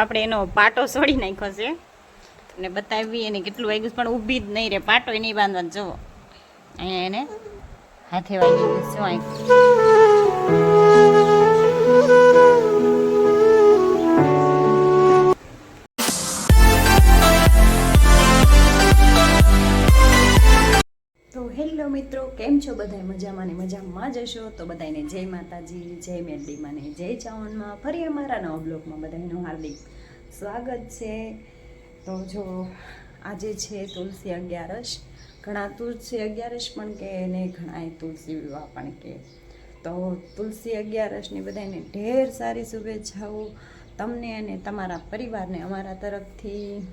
આપણે એનો પાટો છોડી નાખ્યો છે. તમને બતાવી એને કેટલું વાગ્યું પણ ઊભી જ નહીં રે. પાટો નહીં બાંધવાનો. જુઓ. અહીંયા એને હાથે વાગી શું શું બધા મજામાં ને મજામાં જ હશો? તો બધાને જય માતાજી, જય મેરડીમાં ને જય ચાવણમાં ફરી અમારા નવા બ્લોગમાં બધાનું હાર્દિક સ્વાગત છે. તો જો, આજે છે તુલસી અગિયારસ. ઘણા તુલસી અગિયારસ પણ કે ને ઘણા તુલસી વિવાહ પણ કે. તો તુલસી અગિયારસની બધાને ઢેર સારી શુભેચ્છાઓ તમને અને તમારા પરિવારને અમારા તરફથી.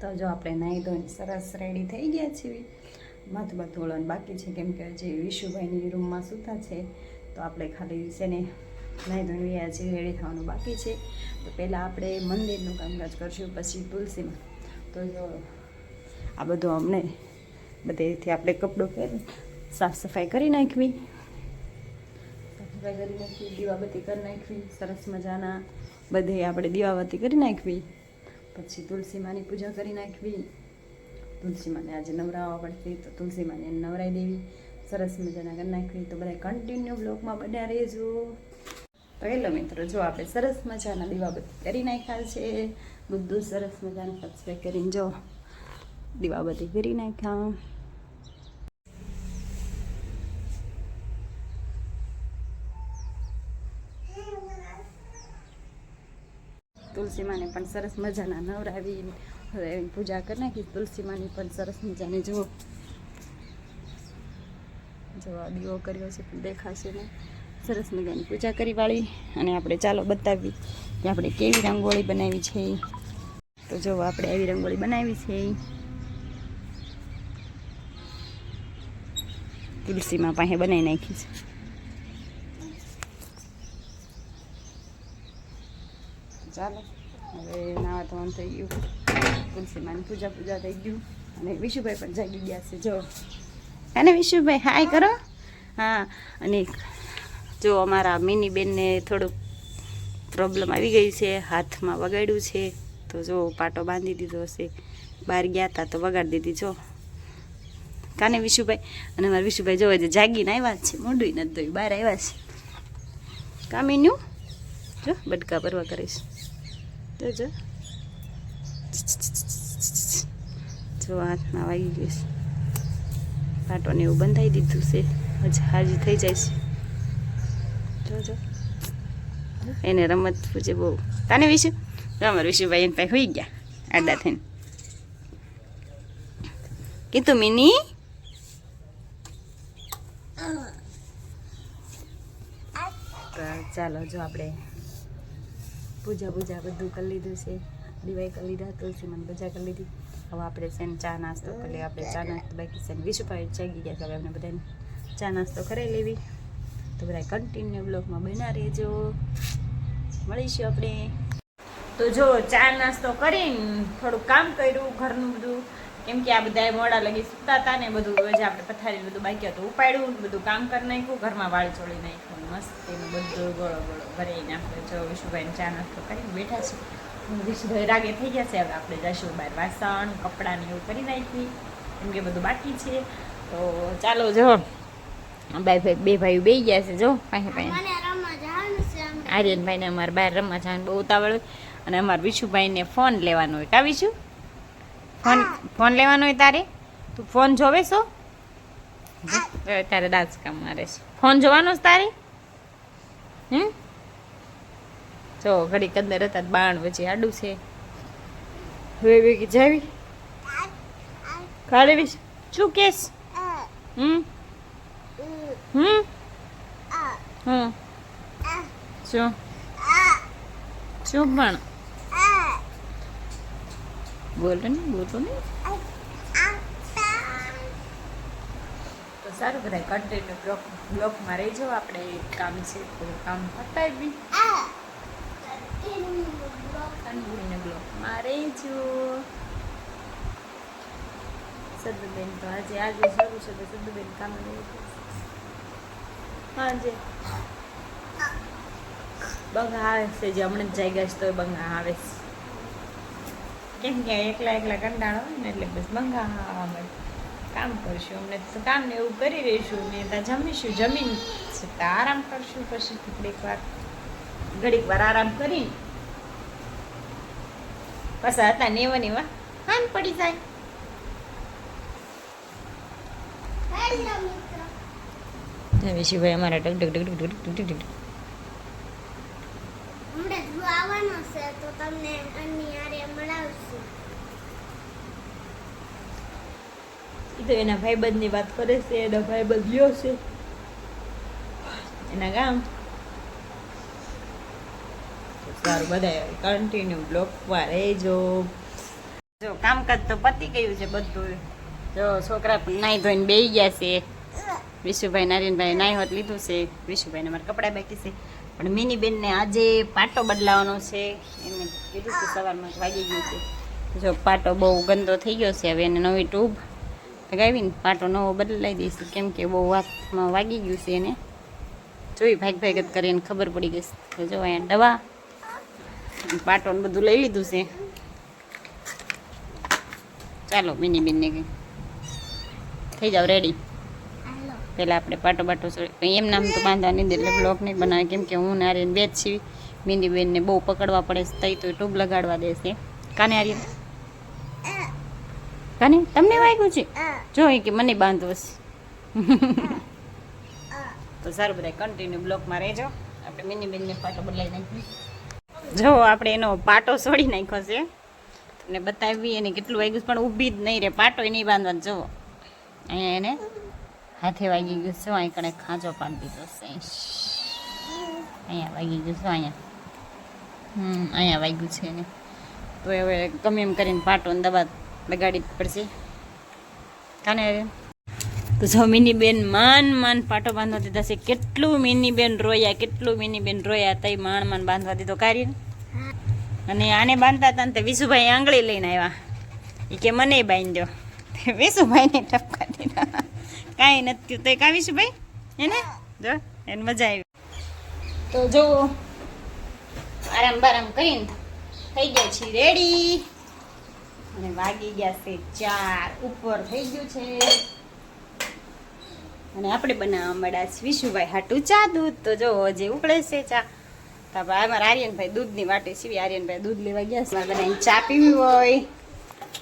તો જો આપણે નાહી ધોઈને સરસ રેડી થઈ ગયા છીએ. માથું બાથું બાકી છે. કેમ કે હજી વિશુભાઈની રૂમમાં સૂતા છે, તો આપણે ખાલી છે ને નાહી ધોઈ ગયા રેડી થવાનું બાકી છે. તો પહેલાં આપણે મંદિરનું કામકાજ કરશું, પછી તુલસીમાં. તો જો આ બધું અમને બધેથી આપણે કપડું પહેરી, સાફ સફાઈ કરી નાખવી. સફાઈ કરી નાખવી, દીવાબત્તી કરી નાખવી, સરસ મજાના બધે આપણે દીવાબત્તી કરી નાખવી. પછી તુલસી માની પૂજા કરી નાખવી. તુલસી માને આજે નવરાવવા પડશે તો તુલસી માને નવરાઈ દેવી. સરસ મજાના કરી નાખવી તો બધા કન્ટિન્યુ બ્લોગમાં બન્યા રહેજો. તો મિત્રો, જો આપણે સરસ મજાના દીવાબત્તી કરી નાખ્યા છે. બધું સરસ મજાનું સબસ્ક્રાઈબ કરીને જો દીવાબત્તી કરી નાખ્યા. તુલસી માને પણ સરસ મજાના નવરાવી હવે એની પૂજા કરી નાખી. તુલસીમાંની પણ સરસ મજાની જુઓ જો આ દીવો કર્યો છે, પણ દેખાશે ને સરસ મજાની પૂજા કરી વાળી. અને આપણે ચાલો બતાવી કે આપણે કેવી રંગોળી બનાવી છે. તો જો આપણે આવી રંગોળી બનાવી છે. તુલસીમાં પાસે બનાવી નાખી છે. ચાલો, હવે નાવા ધોવાનું થઈ ગયું. તુલસીમાની પૂજા પૂજા થઈ ગયું. અને વિશુભાઈ પણ જાગી ગયા છે, જો. અને વિશુભાઈ, હાય કરો. હા, અને જો અમારા મિની બેનને થોડુંક પ્રોબ્લેમ આવી ગઈ છે, હાથમાં વગાડ્યું છે. તો જો પાટો બાંધી દીધો હશે. બહાર ગયા હતા તો વગાડી દીધી, જો. કાને વિશુભાઈ? અને મારા વિશુભાઈ જોવે છે, જાગીને આવ્યા છે મોઢું નથી ધોયું, બહાર આવ્યા છે. કામીન્યું? જો, બટકા ભરવા કરીશ તો જો. જો હાથમાં વાગી ગયું છે. પાટોને એવું બંધાઈ દીધું છે. હજી હાજી થઈ જાય છે. જો જો. એને રમત પૂછે બહુ. તાને વિશે? અમારે વિશુભાઈ એને પાસે હોઈ ગયા. આડા થઈને. કીધું મિની? ચાલો, જો આપણે પૂજા પૂજા બધું કરી લીધું છે. દિવાઈ કરી લીધા તુલસી મને પૂજા કરી લીધી. હવે આપણે છે ને ચા નાસ્તો કરી લઈએ. આપણે ચા નાસ્તો બાકી છે ને વિશુભાઈ જાગી ગયા છે. હવે અમને બધાને ચા નાસ્તો કરી લેવી. તો બધા કન્ટિન્યુ બ્લોગમાં બના રહેજો. મળીશું આપણે. તો જો ચા નાસ્તો કરીને થોડું કામ કર્યું ઘરનું બધું. કેમ કે આ બધા મોડા લગી સૂતા હતા ને બધું. જે આપણે પથારી બધું બાકી હતું, ઉપાડ્યું, બધું કામ કરી નાખ્યું. ઘરમાં વાળ ચોળી નાખ્યું મસ્ત એનું બધું ગળો ગળો ભરાઈને આપણે જો વિશુભાઈને ચા નાસ્તો કરીને બેઠા છે વિશુભાઈ રાગે થઈ ગયા છે. હવે આપણે જઈશું બહાર વાસણ કપડાં ને એવું કરી નાખી. એમ કે બધું બાકી છે. તો ચાલો જો. બે ભાઈ બે ભાઈઓ બે ગયા છે જો. પાસે પાસે આર્યનભાઈને અમારે બહાર રમવા જવાનું બહુ ઉતાવળ હોય. અને અમારે વિશુભાઈને ફોન લેવાનો હોય. કા વિશુ? ફોન ફોન લેવાનો હોય તારે? તું ફોન જોવે છો? તારે દાંત કામ મારે છે. ફોન જોવાનો છે તારે? હમ? જો, ઘડીક અંદર હતા બાણ વચ્ચે આડું છે. હવે ભેગી જાવી. વિશ શું કેસ? હમ? હમ? હમ? શું? શું પણ? બોલો ને બોલો ને. તો સારું, બધા કન્ટેન્ટ બ્લોક બ્લોકમાં રહેજો, આપણે કામ છે કામ પતાવી. કન્ટિન્યુ બ્લોકમાં રહેજો સદુબેન તો આજે આજે શરૂ છે તો સદુબેન કામ નહીં હાજે બંગા આવે છે જે હમણાં જ જાગ્યા છે તો બંગા આવે છે કેમ કે એકલા એકલા કંટાળો હોય ને એટલે બસ. બંગા આવવા કામ કરશું અમને કામ ને એવું કરી રહીશું ને ત્યાં જમીશું જમીન આરામ કરશું પછી કેટલીક વાર ઘડીક વાર આરામ કરી પાછા હતા નેવા નેવા હાન પડી જાય. મિત્રો. વિશુભાઈ અમારા ડગ ડગ ડગ ડગ ડગ ડગ ડગ હમણાં ધ્રુવ આવવાનો છે તો તમને આની હારે મળાવશું. એ તો એના ભાઈબંધની વાત કરે છે એના ભાઈબંધ ગયો છે. એના ગામ. સારું બધા કન્ટિન્યુ બ્લોકમાં રહેજો. જો કામકાજ તો પતી ગયું છે બધું જો છોકરા નાહી ધોઈને બેહી ગયા છે. વિશુભાઈ નારાયણભાઈ નાહી હોત લીધું છે. વિશુભાઈને મારા કપડાં બાકી છે. પણ મિની બેનને આજે પાટો બદલાવાનો છે. એને કીધું કે સવારમાં વાગી ગયું છે. જો પાટો બહુ ગંદો થઈ ગયો છે, હવે એને નવી ટ્યુબ લગાવીને પાટો નવો બદલાઈ દઈશું. કેમ કે બહુ વાતમાં વાગી ગયું છે એને. જોઈ ભાગ ભાગ જ કરીને ખબર પડી ગઈ છે. જો અહીંયા દવા પાટો ને બધું લઈ લીધું છે. ચાલો મિની બેનને થઈ જાવ રેડી હાલો. પહેલાં આપણે પાટો બાટો એમ નામ તો બાંધવા નહીં દે એટલે બ્લોક નહીં બનાવે. કેમ કે હું ને આર્યન બે જ છીએ. મિની બેનને બહુ પકડવા પડે છે તઈ તો ટ્યુબ લગાડવા દેશે કાને આર્યન? કાને? તમને વાગ્યું છે? જો એ કે મને બાંધવો છે. તો સારું બધા કન્ટિન્યુ બ્લોકમાં રહેજો. આપણે મિની બેનને પાટો બદલાઈ નાખ્યું જો, આપણે એનો પાટો છોડી નાખ્યો છે. અને બતાવી એને કેટલું વાગ્યું પણ ઊભી જ નહીં રે પાટો નહીં બાંધવાનો. જુઓ. અહીંયા એને હાથે વાગી ગયું છે, અહીં કણે ખાંચો પાડી દીધો છે. અહીંયા વાગી ગયું છે, અહીંયા. હમ, અહીંયા વાગ્યું છે એને. તો હવે ગમે એમ કરીને પાટો દબા બગાડી પડશે. કાને તો જો મિની બેન માન માન પાટો બાંધવા દીધા છે. કેટલું મિની બેન રોયા, કેટલું મિની બેન રોયા તઈ માન માન બાંધવા દીધો કાઢીને અને આને બાંધતા હતા ને તે વિશુભાઈ આંગળી લઈને આવ્યા. એ કે મને બાંધ્યો. વિશુભાઈને ટપકા દીધા. કાંઈ નથી તો કાં વિશુભાઈ? એને? જો, એને મજા આવી. તો જો, આરામ બારામ કરીને થઈ ગયા છીએ રેડી અને વાગી ગયા છે ચાર. ઉપર થઈ ગયું છે. અને આપણે બનાવવા મળ્યા વિશુભાઈ હાટું ચા દૂધ. તો જો, હજી ઉકળે છે ચા. તો અમારા આર્યનભાઈ દૂધની વાટે સીવી આર્યનભાઈ દૂધ લેવા ગયા છે. બધાને ચા પીવી હોય.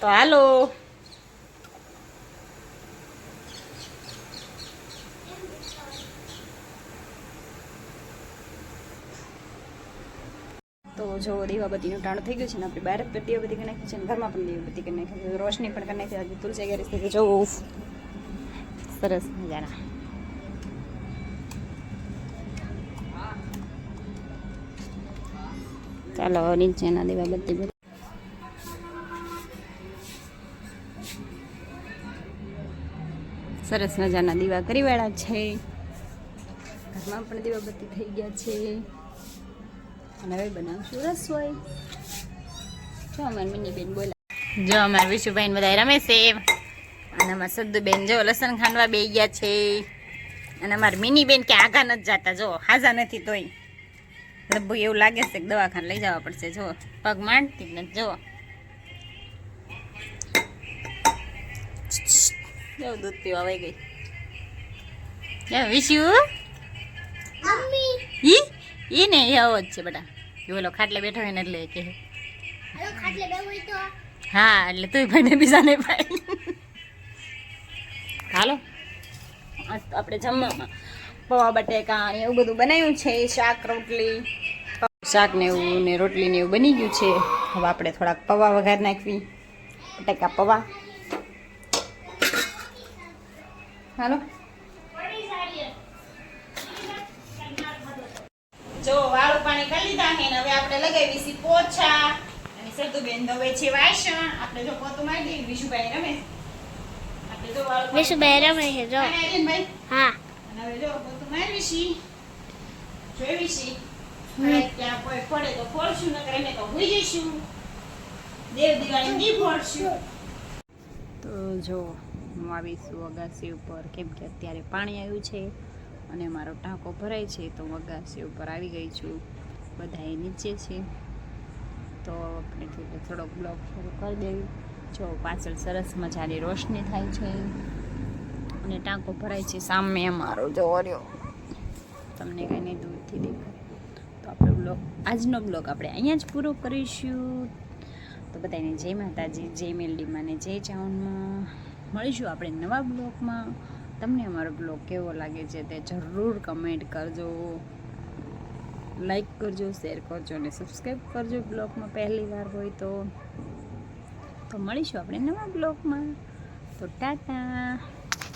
તો હાલો. તો જો, દીવાબત્તીનું ટાણું થઈ ગયું છે ને, આપણે બહાર દીવાબત્તી કરી નાખી છે ઘરમાં પણ દીવાબત્તી કરી નાખી છે. રોશની પણ કરી નાખી તુલસી ગેરેજ થઈ જો સરસ મજાના ચાલો નીચેના દેવા બધી સરસ મજાના દીવા કરી વાળા છે ઘરમાં પણ દીવાબત્તી થઈ ગયા છે અને હવે બનાવશું રસોઈ જો અમારી મિની બેન બોલા જો અમારા વિશુભાઈ બધા રમે છે અને અમારા સદ્દુબેન જો લસણ ખાંડવા બે ગયા છે. અને અમારી મિની બેન કે આગા નથી જતા. જો હાજા નથી તોય. લગભગ એવું લાગે છે કે દવાખાને લઈ જવા પડશે. જો પગ માંડતી નથી. જો. જો દૂધ પીવા વહી ગઈ. જો વિશુ? ઈ? ઈ ને એ આવો જ છે બેટા. ઓલો ખાટલે બેઠો હોય ને એટલે કે હા એટલે તું ભાઈને બીજાને ભાઈ હાલો. આપણે જમવામાં પૌવા બટેકા એવું બધું બનાવ્યું છે શાક રોટલી. શાક ને એવું ને રોટલી ને એવું બની ગયું છે. હવે આપણે થોડાક પૌવા વઘાર નાખવી. બટેકા પૌવા. હાલો. જો વાળું પાણી કરી લીધા છે હવે આપણે લગાવી છે પોછા. અને સરદુબેન ધોવે છે વાસણ. આપણે જો પોતું મારી દઈએ વિશુભાઈ રમે. છે. આપણે જો વાળું પાણી- વિશુભાઈ રમે છે જો અને આર્યનભાઈ હા તો જો હું આવીશું અગાસી ઉપર કેમ કે અત્યારે પાણી આવ્યું છે અને મારો ટાંકો ભરાય છે તો હું અગાસી ઉપર આવી ગઈ છું. બધા એ નીચે છે. તો આપણે થોડો થોડોક બ્લોગ શરૂ કરી દેવી. જો પાછળ સરસ મજાની રોશની થાય છે. અને ટાંકો ભરાય છે સામે અમારો. જો રહ્યો તમને નહીં દૂરથી દેખાય. તો આપણો બ્લોગ, આજનો બ્લોગ આપણે અહીંયા જ પૂરો કરીશું. તો બધાને જય માતાજી, જય મેલડીમાં ને જય ચાઉનમાં. મળીશું આપણે નવા બ્લોગમાં. તમને અમારો બ્લોગ કેવો લાગે છે તે જરૂર કમેન્ટ કરજો. લાઈક કરજો, શેર કરજો અને સબસ્ક્રાઈબ કરજો. બ્લોગમાં પહેલી વાર હોય તો તો મળીશું આપણે નવા બ્લોગમાં. તો ટાટા.